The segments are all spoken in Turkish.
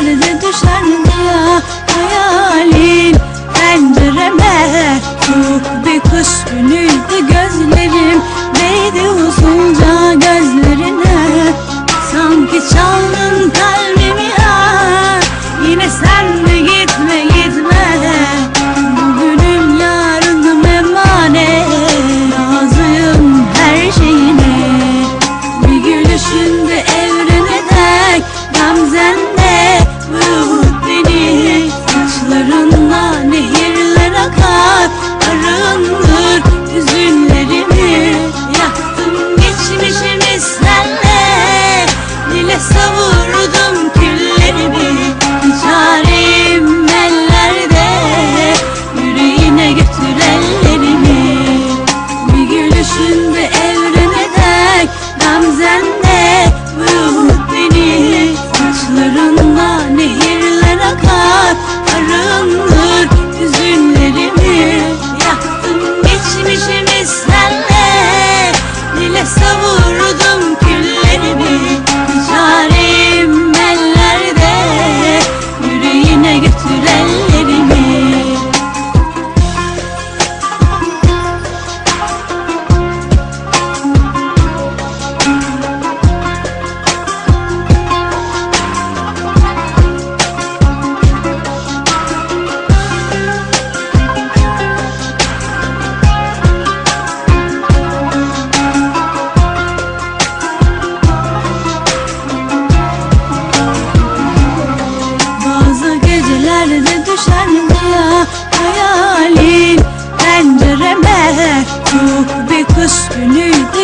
düşerdi düşerdi ya Hayalin pencereme. Şu bir kuş günüydü gözlerim. Değdi uzun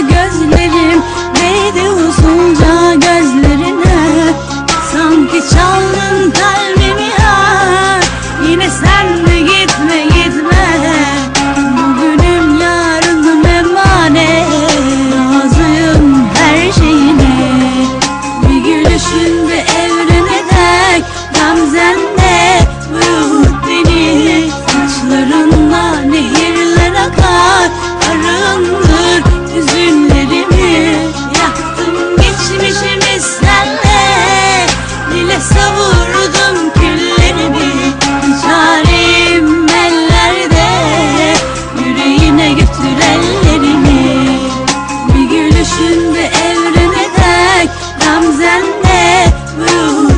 gözle Şimdi evrene dek Gamzenle ruh